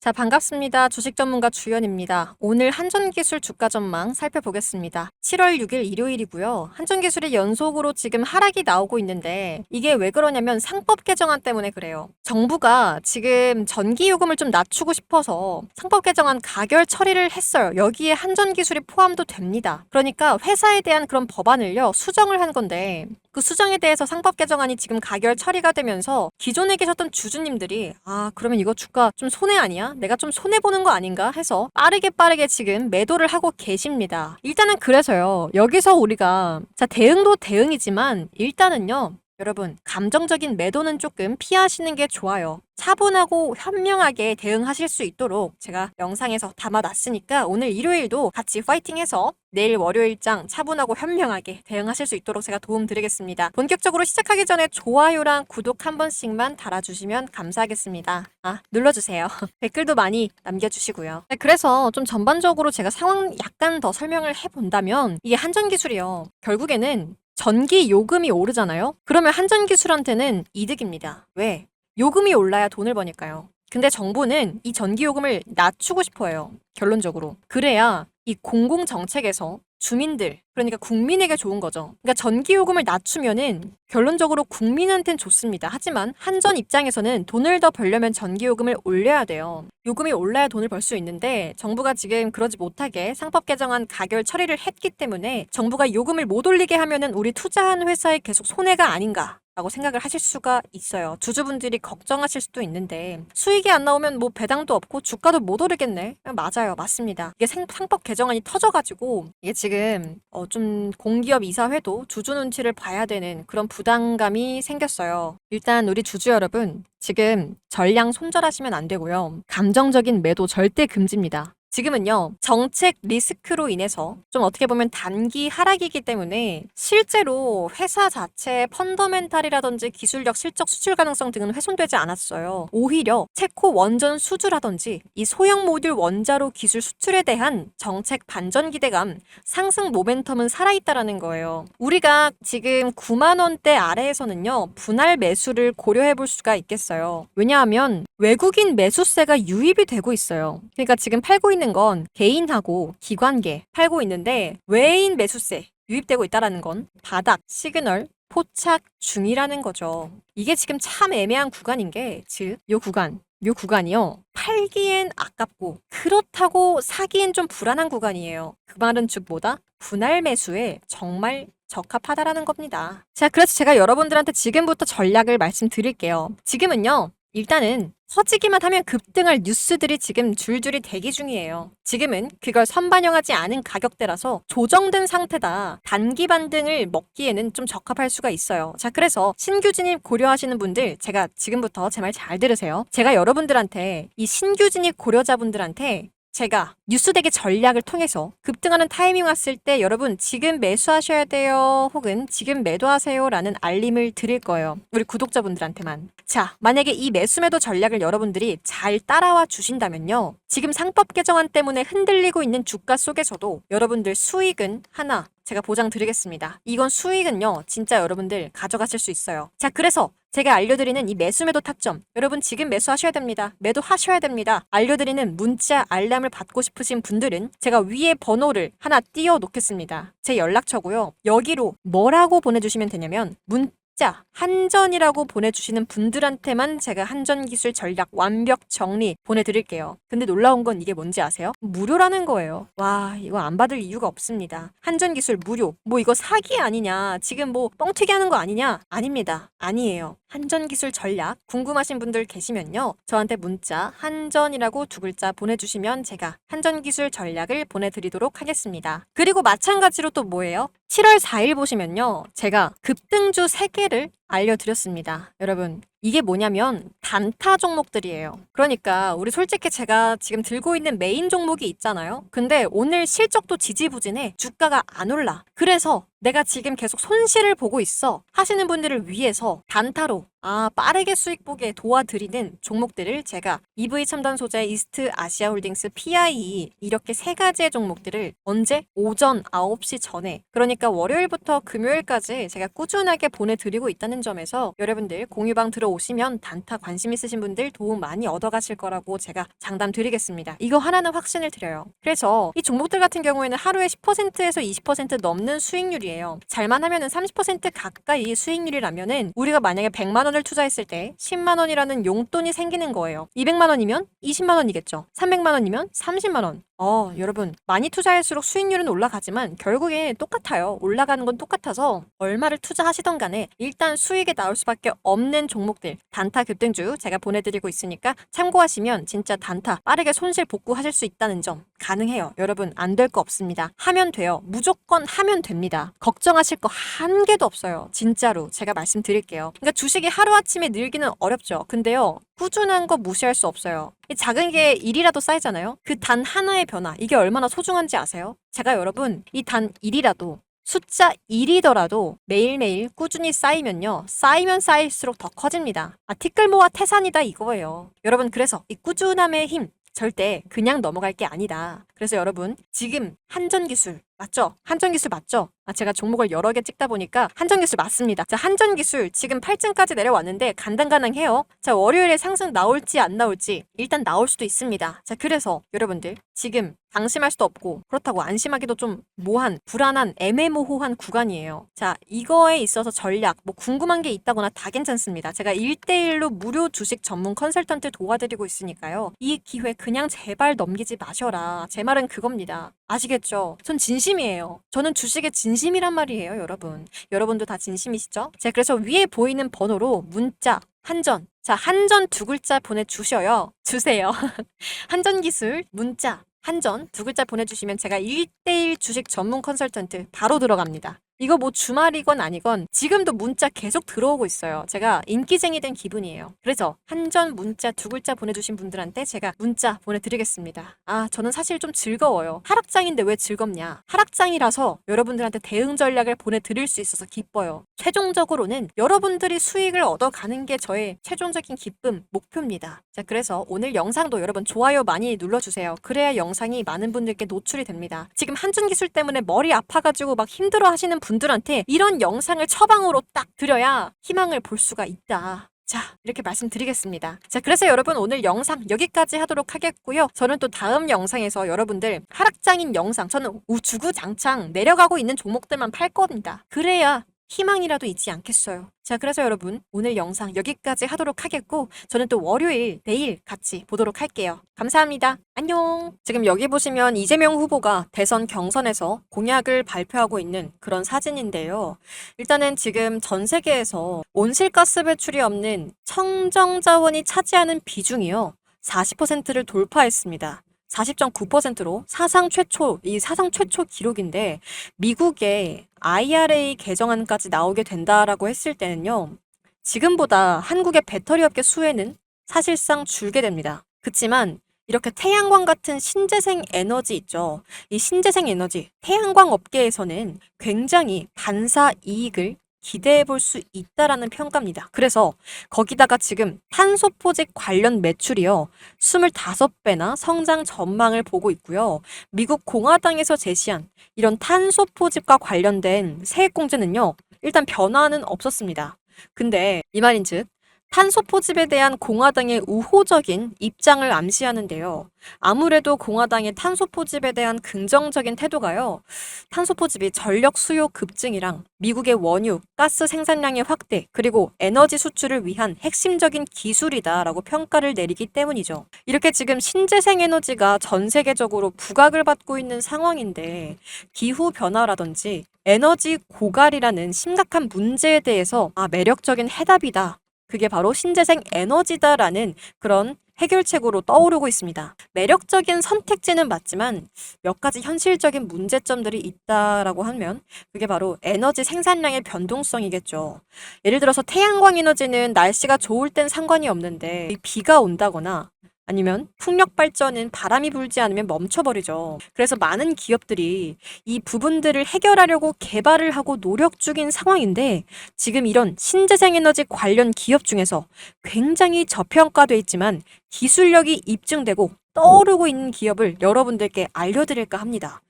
자, 반갑습니다. 주식 전문가 주연입니다. 오늘 한전기술 주가 전망 살펴보겠습니다. 7월 6일 일요일이고요. 한전기술이 연속으로 지금 하락이 나오고 있는데 이게 왜 그러냐면 상법 개정안 때문에 그래요. 정부가 지금 전기 요금을 좀 낮추고 싶어서 상법 개정안 가결 처리를 했어요. 여기에 한전기술이 포함도 됩니다. 그러니까 회사에 대한 그런 법안을요 수정을 한 건데 그 수정에 대해서 상법 개정안이 지금 가결 처리가 되면서 기존에 계셨던 주주님들이 아 그러면 이거 주가 좀 손해 아니야? 내가 좀 손해 보는 거 아닌가 해서 빠르게 빠르게 지금 매도를 하고 계십니다. 일단은 그래서요 여기서 우리가 자 대응도 대응이지만 일단은요 여러분, 감정적인 매도는 조금 피하시는 게 좋아요. 차분하고 현명하게 대응하실 수 있도록 제가 영상에서 담아놨으니까 오늘 일요일도 같이 파이팅해서 내일 월요일장 차분하고 현명하게 대응하실 수 있도록 제가 도움 드리겠습니다. 본격적으로 시작하기 전에 좋아요랑 구독 한 번씩만 달아주시면 감사하겠습니다. 아, 눌러주세요. 댓글도 많이 남겨주시고요. 네, 그래서 좀 전반적으로 제가 상황 약간 더 설명을 해본다면 이게 한전 기술이요. 결국에는 전기 요금이 오르잖아요? 그러면 한전기술한테는 이득입니다. 왜? 요금이 올라야 돈을 버니까요. 근데 정부는 이 전기 요금을 낮추고 싶어 해요. 결론적으로. 그래야 이 공공 정책에서 주민들, 그러니까 국민에게 좋은 거죠. 그러니까 전기 요금을 낮추면은 결론적으로 국민한테는 좋습니다. 하지만 한전 입장에서는 돈을 더 벌려면 전기 요금을 올려야 돼요. 요금이 올라야 돈을 벌 수 있는데 정부가 지금 그러지 못하게 상법 개정안 가결 처리를 했기 때문에 정부가 요금을 못 올리게 하면은 우리 투자한 회사에 계속 손해가 아닌가 라고 생각을 하실 수가 있어요. 주주분들이 걱정하실 수도 있는데 수익이 안 나오면 뭐 배당도 없고 주가도 못 오르겠네. 맞아요. 맞습니다. 이게 생, 상법 개정안이 터져가지고 이게 지금 어, 좀 공기업 이사회도 주주 눈치를 봐야 되는 그런 부담감이 생겼어요. 일단 우리 주주 여러분 지금 전량 손절하시면 안 되고요. 감정적인 매도 절대 금지입니다. 지금은요, 정책 리스크로 인해서 좀 어떻게 보면 단기 하락이기 때문에 실제로 회사 자체의 펀더멘탈이라든지 기술력, 실적, 수출 가능성 등은 훼손되지 않았어요. 오히려 체코 원전 수주라든지 이 소형 모듈 원자로 기술 수출에 대한 정책 반전 기대감, 상승 모멘텀은 살아있다라는 거예요. 우리가 지금 9만 원대 아래에서는요, 분할 매수를 고려해 볼 수가 있겠어요. 왜냐하면 외국인 매수세가 유입이 되고 있어요. 그러니까 지금 팔고 있는 건 개인하고 기관계 팔고 있는데 외인 매수세 유입되고 있다라는 건 바닥, 시그널, 포착 중이라는 거죠. 이게 지금 참 애매한 구간인 게, 즉, 요 구간, 요 구간이요. 팔기엔 아깝고, 그렇다고 사기엔 좀 불안한 구간이에요. 그 말은 즉 뭐다? 분할 매수에 정말 적합하다라는 겁니다. 자, 그래서 제가 여러분들한테 지금부터 전략을 말씀드릴게요. 지금은요, 일단은 커지기만 하면 급등할 뉴스들이 지금 줄줄이 대기 중이에요. 지금은 그걸 선반영하지 않은 가격대라서 조정된 상태다. 단기 반등을 먹기에는 좀 적합할 수가 있어요. 자, 그래서 신규 진입 고려하시는 분들 제가 지금부터 제 말 잘 들으세요. 제가 여러분들한테 이 신규 진입 고려자분들한테 제가 뉴스대기 전략을 통해서 급등하는 타이밍 왔을 때 여러분 지금 매수하셔야 돼요 혹은 지금 매도하세요 라는 알림을 드릴 거예요. 우리 구독자분들한테만. 자, 만약에 이 매수 매도 전략을 여러분들이 잘 따라와 주신다면요. 지금 상법 개정안 때문에 흔들리고 있는 주가 속에서도 여러분들 수익은 하나 제가 보장 드리겠습니다. 이건 수익은요, 진짜 여러분들 가져가실 수 있어요. 자, 그래서 제가 알려드리는 이 매수 매도 타점, 여러분 지금 매수하셔야 됩니다. 매도하셔야 됩니다. 알려드리는 문자 알람을 받고 싶으신 분들은 제가 위에 번호를 하나 띄워 놓겠습니다. 제 연락처고요. 여기로 뭐라고 보내주시면 되냐면 문 자, 한전이라고 보내주시는 분들한테만 제가 한전 기술 전략 완벽 정리 보내드릴게요. 근데 놀라운 건 이게 뭔지 아세요? 무료라는 거예요. 와, 이거 안 받을 이유가 없습니다. 한전 기술 무료. 뭐 이거 사기 아니냐? 지금 뭐 뻥튀기 하는 거 아니냐? 아닙니다. 아니에요. 한전 기술 전략 궁금하신 분들 계시면요. 저한테 문자 한전이라고 두 글자 보내주시면 제가 한전 기술 전략을 보내드리도록 하겠습니다. 그리고 마찬가지로 또 뭐예요? 7월 4일 보시면요. 제가 급등주 3개 를 알려드렸습니다. 여러분, 이게 뭐냐면 단타 종목들이에요. 그러니까 우리 솔직히 제가 지금 들고 있는 메인 종목이 있잖아요. 근데 오늘 실적도 지지부진해. 주가가 안 올라. 그래서 내가 지금 계속 손실을 보고 있어. 하시는 분들을 위해서 단타로 아, 빠르게 수익 보게 도와드리는 종목들을 제가 EV 첨단 소재 이스트 아시아 홀딩스 PIE 이렇게 세 가지의 종목들을 언제? 오전 9시 전에 그러니까 월요일부터 금요일까지 제가 꾸준하게 보내드리고 있다는 있는 점에서 여러분들 공유방 들어오시면 단타 관심 있으신 분들 도움 많이 얻어가실 거라고 제가 장담 드리겠습니다. 이거 하나는 확신을 드려요. 그래서 이 종목들 같은 경우에는 하루에 10%에서 20% 넘는 수익률이에요. 잘만 하면은 30% 가까이 수익률이라면은 우리가 만약에 100만 원을 투자했을 때 10만 원이라는 용돈이 생기는 거예요. 200만 원이면 20만 원이겠죠. 300만 원이면 30만 원. 어, 여러분, 많이 투자할수록 수익률은 올라가지만 결국에 똑같아요. 올라가는 건 똑같아서 얼마를 투자하시던 간에 일단 수익에 나올 수밖에 없는 종목들, 단타 급등주 제가 보내드리고 있으니까 참고하시면 진짜 단타 빠르게 손실 복구하실 수 있다는 점 가능해요. 여러분, 안 될 거 없습니다. 하면 돼요. 무조건 하면 됩니다. 걱정하실 거 한 개도 없어요. 진짜로 제가 말씀드릴게요. 그러니까 주식이 하루아침에 늘기는 어렵죠. 근데요, 꾸준한 거 무시할 수 없어요. 이 작은 게 일이라도 쌓이잖아요. 그 단 하나의 변화, 이게 얼마나 소중한지 아세요? 제가 여러분, 이 단 일이라도 숫자 1이더라도 매일매일 꾸준히 쌓이면요. 쌓이면 쌓일수록 더 커집니다. 아, 티끌모아 태산이다 이거예요. 여러분, 그래서 이 꾸준함의 힘, 절대 그냥 넘어갈 게 아니다. 그래서 여러분, 지금 한전 기술 맞죠? 한전기술 맞죠? 아, 제가 종목을 여러 개 찍다 보니까 한전기술 맞습니다. 자, 한전기술 지금 8층까지 내려왔는데 간당간당해요. 자, 월요일에 상승 나올지 안 나올지 일단 나올 수도 있습니다. 자, 그래서 여러분들 지금 방심할 수도 없고 그렇다고 안심하기도 좀 모한, 불안한, 애매모호한 구간이에요. 자, 이거에 있어서 전략, 뭐 궁금한 게 있다거나 다 괜찮습니다. 제가 1대1로 무료 주식 전문 컨설턴트 도와드리고 있으니까요. 이 기회 그냥 제발 넘기지 마셔라. 제 말은 그겁니다. 아시겠죠? 전 진심이에요. 저는 주식에 진심이란 말이에요, 여러분. 여러분도 다 진심이시죠? 자, 그래서 위에 보이는 번호로 문자, 한전. 자, 한전 두 글자 보내주셔요. 주세요. 한전 기술, 문자, 한전 두 글자 보내주시면 제가 1대1 주식 전문 컨설턴트 바로 들어갑니다. 이거 뭐 주말이건 아니건 지금도 문자 계속 들어오고 있어요. 제가 인기쟁이 된 기분이에요. 그래서 한전 문자 두 글자 보내주신 분들한테 제가 문자 보내드리겠습니다. 아, 저는 사실 좀 즐거워요. 하락장인데 왜 즐겁냐? 하락장이라서 여러분들한테 대응 전략을 보내드릴 수 있어서 기뻐요. 최종적으로는 여러분들이 수익을 얻어가는 게 저의 최종적인 기쁨, 목표입니다. 자, 그래서 오늘 영상도 여러분 좋아요 많이 눌러주세요. 그래야 영상이 많은 분들께 노출이 됩니다. 지금 한준 기술 때문에 머리 아파가지고 막 힘들어 하시는 분 들한테 이런 영상을 처방으로 딱 드려야 희망을 볼 수가 있다. 자, 이렇게 말씀드리겠습니다. 자, 그래서 여러분 오늘 영상 여기까지 하도록 하겠고요. 저는 또 다음 영상에서 여러분들 하락장인 영상, 저는 우주구장창 내려가고 있는 종목들만 팔 겁니다. 그래야 희망이라도 있지 않겠어요. 자, 그래서 여러분, 오늘 영상 여기까지 하도록 하겠고, 저는 또 월요일, 내일 같이 보도록 할게요. 감사합니다. 안녕! 지금 여기 보시면 이재명 후보가 대선 경선에서 공약을 발표하고 있는 그런 사진인데요. 일단은 지금 전 세계에서 온실가스 배출이 없는 청정 자원이 차지하는 비중이요. 40%를 돌파했습니다. 40.9%로 사상 최초, 이 사상 최초 기록인데, 미국의 IRA 개정안까지 나오게 된다라고 했을 때는요, 지금보다 한국의 배터리 업계 수혜는 사실상 줄게 됩니다. 그렇지만 이렇게 태양광 같은 신재생 에너지 있죠. 이 신재생 에너지, 태양광 업계에서는 굉장히 반사 이익을 기대해 볼 수 있다라는 평가입니다. 그래서 거기다가 지금 탄소 포집 관련 매출이요. 25배나 성장 전망을 보고 있고요. 미국 공화당에서 제시한 이런 탄소 포집과 관련된 세액 공제는요. 일단 변화는 없었습니다. 근데 이 말인즉 탄소 포집에 대한 공화당의 우호적인 입장을 암시하는데요. 아무래도 공화당의 탄소 포집에 대한 긍정적인 태도가요. 탄소 포집이 전력 수요 급증이랑 미국의 원유, 가스 생산량의 확대, 그리고 에너지 수출을 위한 핵심적인 기술이다라고 평가를 내리기 때문이죠. 이렇게 지금 신재생 에너지가 전 세계적으로 부각을 받고 있는 상황인데 기후 변화라든지 에너지 고갈이라는 심각한 문제에 대해서 아, 매력적인 해답이다. 그게 바로 신재생 에너지다라는 그런 해결책으로 떠오르고 있습니다. 매력적인 선택지는 맞지만 몇 가지 현실적인 문제점들이 있다라고 하면 그게 바로 에너지 생산량의 변동성이겠죠. 예를 들어서 태양광 에너지는 날씨가 좋을 땐 상관이 없는데 비가 온다거나 아니면 풍력 발전은 바람이 불지 않으면 멈춰버리죠. 그래서 많은 기업들이 이 부분들을 해결하려고 개발을 하고 노력 중인 상황인데 지금 이런 신재생 에너지 관련 기업 중에서 굉장히 저평가돼 있지만 기술력이 입증되고 떠오르고 있는 기업을 여러분들께 알려드릴까 합니다.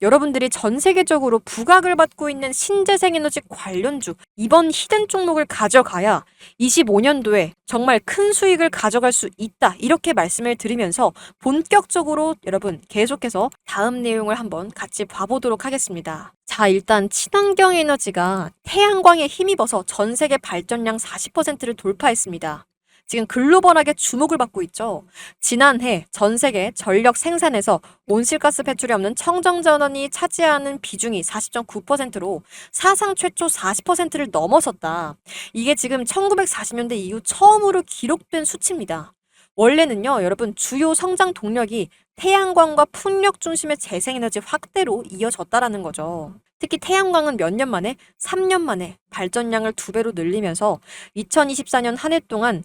여러분들이 전 세계적으로 부각을 받고 있는 신재생 에너지 관련주 이번 히든 종목을 가져가야 25년도에 정말 큰 수익을 가져갈 수 있다. 이렇게 말씀을 드리면서 본격적으로 여러분 계속해서 다음 내용을 한번 같이 봐보도록 하겠습니다. 자, 일단 친환경 에너지가 태양광에 힘입어서 전 세계 발전량 40%를 돌파했습니다. 지금 글로벌하게 주목을 받고 있죠. 지난해 전 세계 전력 생산에서 온실가스 배출이 없는 청정전원이 차지하는 비중이 40.9%로 사상 최초 40%를 넘어섰다. 이게 지금 1940년대 이후 처음으로 기록된 수치입니다. 원래는요, 여러분, 주요 성장 동력이 태양광과 풍력 중심의 재생에너지 확대로 이어졌다라는 거죠. 특히 태양광은 몇 년 만에, 3년 만에 발전량을 두 배로 늘리면서 2024년 한 해 동안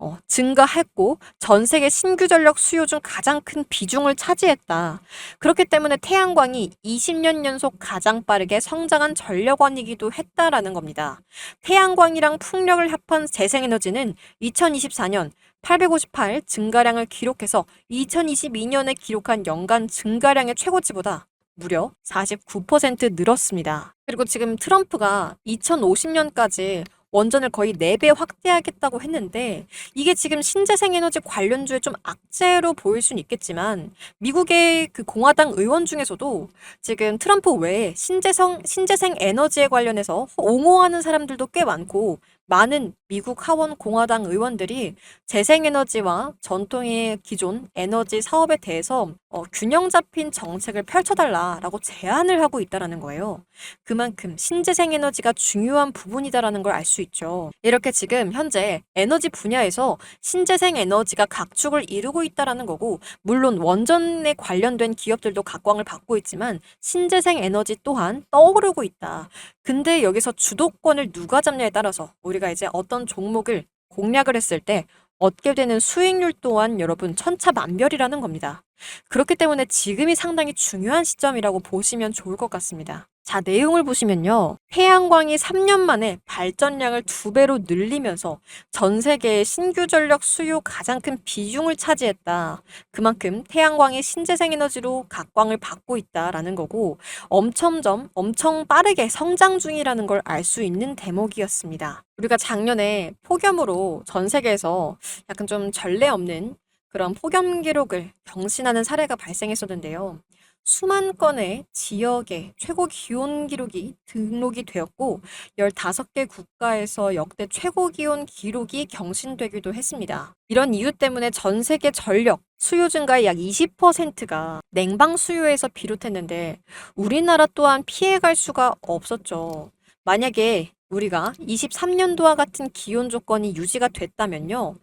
어, 증가했고 전 세계 신규 전력 수요 중 가장 큰 비중을 차지했다. 그렇기 때문에 태양광이 20년 연속 가장 빠르게 성장한 전력원이기도 했다라는 겁니다. 태양광이랑 풍력을 합한 재생에너지는 2024년 858 증가량을 기록해서 2022년에 기록한 연간 증가량의 최고치보다 무려 49% 늘었습니다. 그리고 지금 트럼프가 2050년까지 원전을 거의 4배 확대하겠다고 했는데 이게 지금 신재생 에너지 관련주에 좀 악재로 보일 수는 있겠지만 미국의 그 공화당 의원 중에서도 지금 트럼프 외에 신재생 신재생 에너지에 관련해서 옹호하는 사람들도 꽤 많고 많은 미국 하원 공화당 의원들이 재생에너지와 전통의 기존 에너지 사업에 대해서 어, 균형 잡힌 정책을 펼쳐달라라고 제안을 하고 있다라는 거예요. 그만큼 신재생 에너지가 중요한 부분이다라는 걸 알 수 있죠. 이렇게 지금 현재 에너지 분야에서 신재생 에너지가 각축을 이루고 있다라는 거고, 물론 원전에 관련된 기업들도 각광을 받고 있지만 신재생 에너지 또한 떠오르고 있다. 근데 여기서 주도권을 누가 잡냐에 따라서 우리가 이제 어떤 종목을 공략을 했을 때 얻게 되는 수익률 또한 여러분 천차만별이라는 겁니다. 그렇기 때문에 지금이 상당히 중요한 시점이라고 보시면 좋을 것 같습니다. 자, 내용을 보시면요. 태양광이 3년 만에 발전량을 두 배로 늘리면서 전 세계의 신규 전력 수요 가장 큰 비중을 차지했다. 그만큼 태양광이 신재생 에너지로 각광을 받고 있다라는 거고 엄청점 엄청 빠르게 성장 중이라는 걸 알 수 있는 대목이었습니다. 우리가 작년에 폭염으로 전 세계에서 약간 좀 전례 없는 그런 폭염 기록을 경신하는 사례가 발생했었는데요. 수만 건의 지역의 최고 기온 기록이 등록이 되었고 15개 국가에서 역대 최고 기온 기록이 경신되기도 했습니다. 이런 이유 때문에 전 세계 전력 수요 증가의 약 20%가 냉방 수요에서 비롯했는데 우리나라 또한 피해갈 수가 없었죠. 만약에 우리가 23년도와 같은 기온 조건이 유지가 됐다면요.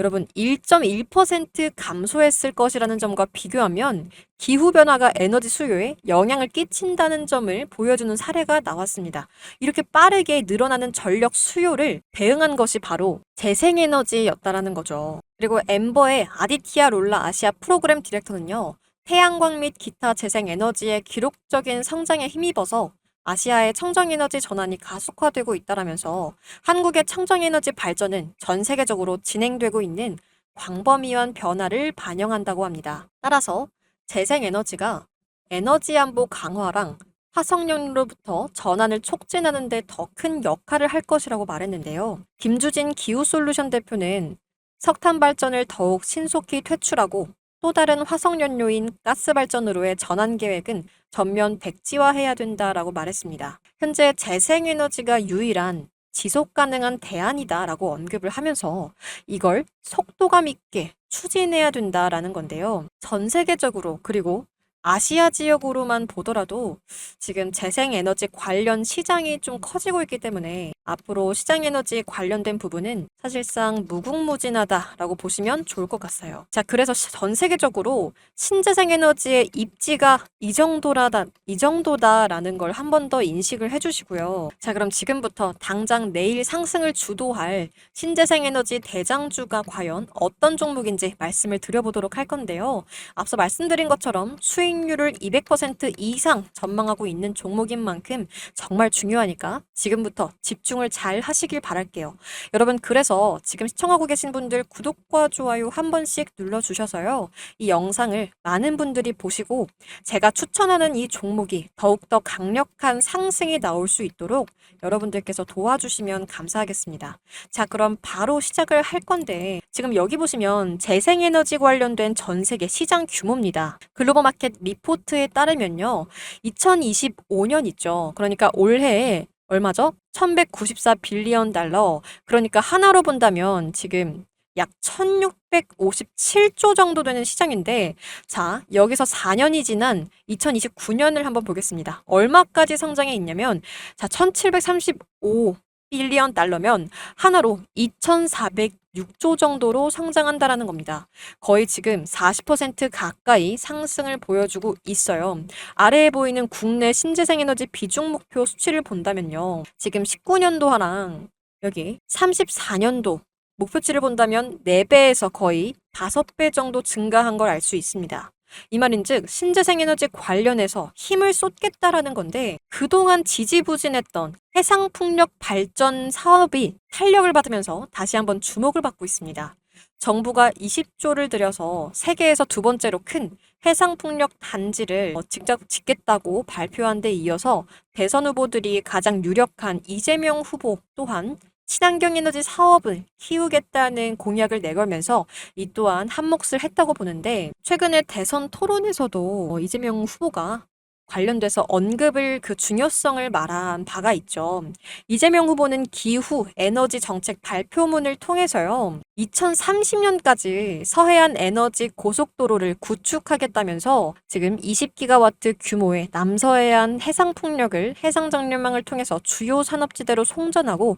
여러분 1.1% 감소했을 것이라는 점과 비교하면 기후변화가 에너지 수요에 영향을 끼친다는 점을 보여주는 사례가 나왔습니다. 이렇게 빠르게 늘어나는 전력 수요를 대응한 것이 바로 재생에너지였다라는 거죠. 그리고 엠버의 아디티아 롤라 아시아 프로그램 디렉터는요. 태양광 및 기타 재생에너지의 기록적인 성장에 힘입어서 아시아의 청정에너지 전환이 가속화되고 있다라면서 한국의 청정에너지 발전은 전 세계적으로 진행되고 있는 광범위한 변화를 반영한다고 합니다. 따라서 재생에너지가 에너지 안보 강화랑 화석연료로부터 전환을 촉진하는 데 더 큰 역할을 할 것이라고 말했는데요. 김주진 기후솔루션 대표는 석탄 발전을 더욱 신속히 퇴출하고 또 다른 화석연료인 가스 발전으로의 전환 계획은 전면 백지화해야 된다라고 말했습니다. 현재 재생에너지가 유일한 지속 가능한 대안이다라고 언급을 하면서 이걸 속도감 있게 추진해야 된다라는 건데요. 전 세계적으로 그리고 아시아 지역으로만 보더라도 지금 재생에너지 관련 시장이 좀 커지고 있기 때문에 앞으로 시장에너지 관련된 부분은 사실상 무궁무진하다라고 보시면 좋을 것 같아요. 자, 그래서 전 세계적으로 신재생에너지의 입지가 이 정도라다, 이 정도다라는 걸 한 번 더 인식을 해주시고요. 자, 그럼 지금부터 당장 내일 상승을 주도할 신재생에너지 대장주가 과연 어떤 종목인지 말씀을 드려보도록 할 건데요. 앞서 말씀드린 것처럼 수익 수익률을 200% 이상 전망하고 있는 종목인 만큼 정말 중요하니까 지금부터 집중을 잘 하시길 바랄게요. 여러분, 그래서 지금 시청하고 계신 분들 구독과 좋아요 한 번씩 눌러주셔서요. 이 영상을 많은 분들이 보시고 제가 추천하는 이 종목이 더욱더 강력한 상승이 나올 수 있도록 여러분들께서 도와주시면 감사하겠습니다. 자, 그럼 바로 시작을 할 건데 지금 여기 보시면 재생에너지 관련된 전 세계 시장 규모입니다. 글로벌 마켓 리포트에 따르면요. 2025년 있죠. 그러니까 올해에 얼마죠? 1194 빌리언 달러. 그러니까 하나로 본다면 지금 약 1657조 정도 되는 시장인데, 자, 여기서 4년이 지난 2029년을 한번 보겠습니다. 얼마까지 성장해 있냐면, 자, 1735 빌리언 달러면 하나로 2406조 정도로 성장한다라는 겁니다. 거의 지금 40% 가까이 상승을 보여주고 있어요. 아래에 보이는 국내 신재생 에너지 비중 목표 수치를 본다면요. 지금 19년도 하랑 여기 34년도 목표치를 본다면 4배에서 거의 5배 정도 증가한 걸 알 수 있습니다. 이 말인즉 신재생에너지 관련해서 힘을 쏟겠다라는 건데 그동안 지지부진했던 해상풍력 발전 사업이 탄력을 받으면서 다시 한번 주목을 받고 있습니다. 정부가 20조를 들여서 세계에서 두 번째로 큰 해상풍력 단지를 어, 직접 짓겠다고 발표한 데 이어서 대선 후보들이 가장 유력한 이재명 후보 또한 친환경 에너지 사업을 키우겠다는 공약을 내걸면서 이 또한 한몫을 했다고 보는데 최근에 대선 토론에서도 어, 이재명 후보가 관련돼서 언급을 그 중요성을 말한 바가 있죠. 이재명 후보는 기후 에너지 정책 발표문을 통해서요. 2030년까지 서해안 에너지 고속도로를 구축하겠다면서 지금 20기가와트 규모의 남서해안 해상 풍력을 해상 정렬망을 통해서 주요 산업지대로 송전하고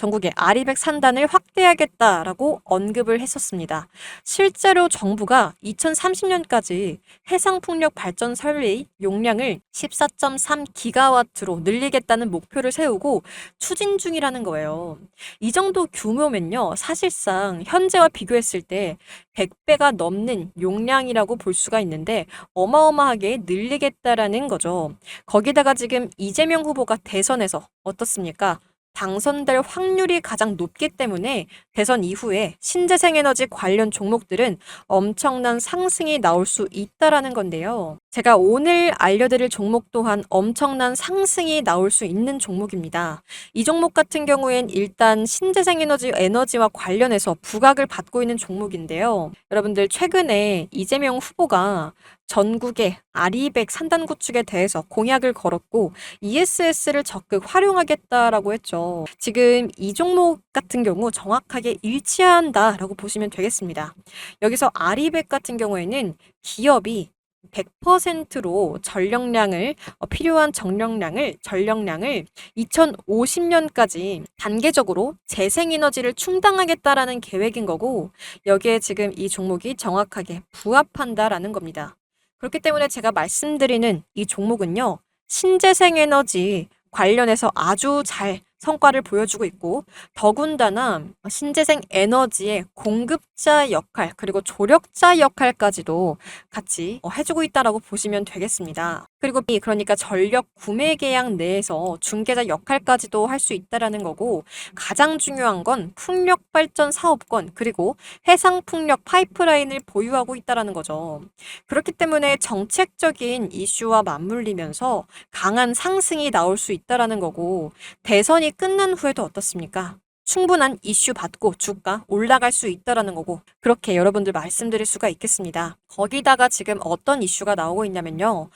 전국의 아리백 산단을 확대하겠다라고 언급을 했었습니다. 실제로 정부가 2030년까지 해상풍력 발전 설비 용량을 14.3기가와트로 늘리겠다는 목표를 세우고 추진 중이라는 거예요. 이 정도 규모면요, 사실상 현재와 비교했을 때 100배가 넘는 용량이라고 볼 수가 있는데 어마어마하게 늘리겠다라는 거죠. 거기다가 지금 이재명 후보가 대선에서 어떻습니까? 당선될 확률이 가장 높기 때문에 대선 이후에 신재생 에너지 관련 종목들은 엄청난 상승이 나올 수 있다라는 건데요. 제가 오늘 알려드릴 종목 또한 엄청난 상승이 나올 수 있는 종목입니다. 이 종목 같은 경우엔 일단 신재생 에너지 에너지와 관련해서 부각을 받고 있는 종목인데요. 여러분들 최근에 이재명 후보가 전국의 아리백 산단 구축에 대해서 공약을 걸었고 ESS를 적극 활용하겠다라고 했죠. 지금 이 종목 같은 경우 정확하게 일치한다라고 보시면 되겠습니다. 여기서 아리백 같은 경우에는 기업이 100%로 전력량을 어, 필요한 정력량을 전력량을 2050년까지 단계적으로 재생에너지를 충당하겠다라는 계획인 거고 여기에 지금 이 종목이 정확하게 부합한다라는 겁니다. 그렇기 때문에 제가 말씀드리는 이 종목은요, 신재생 에너지 관련해서 아주 잘 성과를 보여주고 있고 더군다나 신재생 에너지의 공급자 역할 그리고 조력자 역할까지도 같이 어, 해주고 있다라고 보시면 되겠습니다. 그리고 이 그러니까 전력 구매 계약 내에서 중개자 역할까지도 할 수 있다라는 거고 가장 중요한 건 풍력 발전 사업권 그리고 해상 풍력 파이프라인을 보유하고 있다라는 거죠. 그렇기 때문에 정책적인 이슈와 맞물리면서 강한 상승이 나올 수 있다라는 거고 대선이 끝난 후에도 어떻습니까? 충분한 이슈 받고 주가 올라갈 수 있다라는 거고 그렇게 여러분들 말씀드릴 수가 있겠습니다. 거기다가 지금 어떤 이슈가 나오고 있냐면요.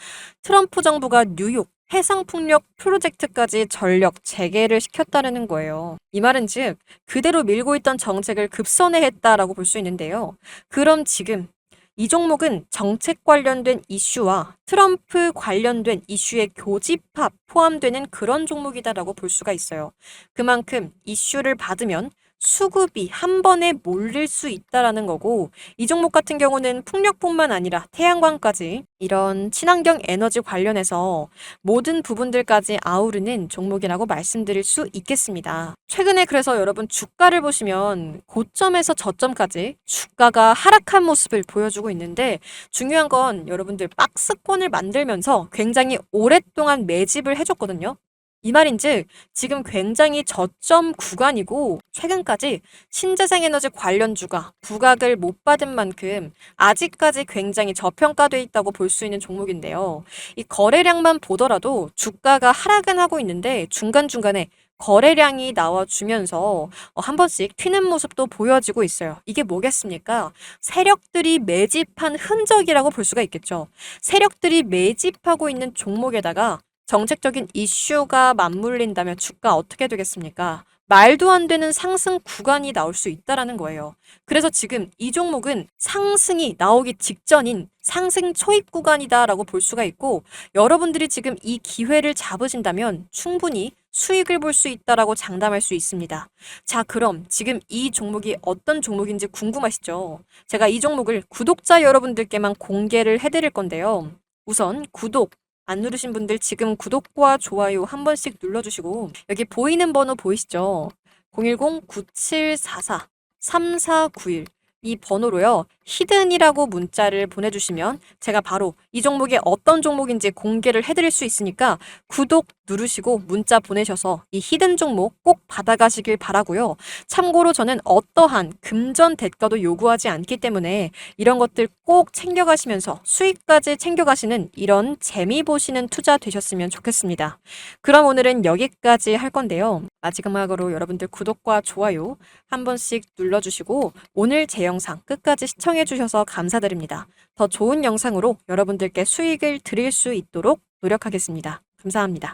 트럼프 정부가 뉴욕 해상풍력 프로젝트까지 전력 재개를 시켰다는 거예요. 이 말은 즉 그대로 밀고 있던 정책을 급선회했다라고 볼 수 있는데요. 그럼 지금 이 종목은 정책 관련된 이슈와 트럼프 관련된 이슈의 교집합 포함되는 그런 종목이다라고 볼 수가 있어요. 그만큼 이슈를 받으면 수급이 한 번에 몰릴 수 있다라는 거고 이 종목 같은 경우는 풍력뿐만 아니라 태양광까지 이런 친환경 에너지 관련해서 모든 부분들까지 아우르는 종목이라고 말씀드릴 수 있겠습니다. 최근에 그래서 여러분 주가를 보시면 고점에서 저점까지 주가가 하락한 모습을 보여주고 있는데 중요한 건 여러분들 박스권을 만들면서 굉장히 오랫동안 매집을 해줬거든요. 이 말인즉 지금 굉장히 저점 구간이고 최근까지 신재생에너지 관련주가 부각을 못 받은 만큼 아직까지 굉장히 저평가돼 있다고 볼 수 있는 종목인데요. 이 거래량만 보더라도 주가가 하락은 하고 있는데 중간중간에 거래량이 나와주면서 어, 한 번씩 튀는 모습도 보여지고 있어요. 이게 뭐겠습니까? 세력들이 매집한 흔적이라고 볼 수가 있겠죠. 세력들이 매집하고 있는 종목에다가 정책적인 이슈가 맞물린다면 주가 어떻게 되겠습니까? 말도 안 되는 상승 구간이 나올 수 있다라는 거예요. 그래서 지금 이 종목은 상승이 나오기 직전인 상승 초입 구간이다라고 볼 수가 있고 여러분들이 지금 이 기회를 잡으신다면 충분히 수익을 볼 수 있다라고 장담할 수 있습니다. 자, 그럼 지금 이 종목이 어떤 종목인지 궁금하시죠? 제가 이 종목을 구독자 여러분들께만 공개를 해드릴 건데요. 우선 구독, 안 누르신 분들 지금 구독과 좋아요 한 번씩 눌러주시고 여기 보이는 번호 보이시죠? 010-9744-3491 이 번호로요. 히든이라고 문자를 보내주시면 제가 바로 이 종목이 어떤 종목인지 공개를 해드릴 수 있으니까 구독 누르시고 문자 보내셔서 이 히든 종목 꼭 받아가시길 바라고요. 참고로 저는 어떠한 금전 대가도 요구하지 않기 때문에 이런 것들 꼭 챙겨가시면서 수익까지 챙겨가시는 이런 재미 보시는 투자 되셨으면 좋겠습니다. 그럼 오늘은 여기까지 할 건데요. 마지막으로 여러분들 구독과 좋아요 한 번씩 눌러주시고 오늘 제 영상 끝까지 시청해주셔서 감사드립니다. 더 좋은 영상으로 여러분들께 수익을 드릴 수 있도록 노력하겠습니다. 감사합니다.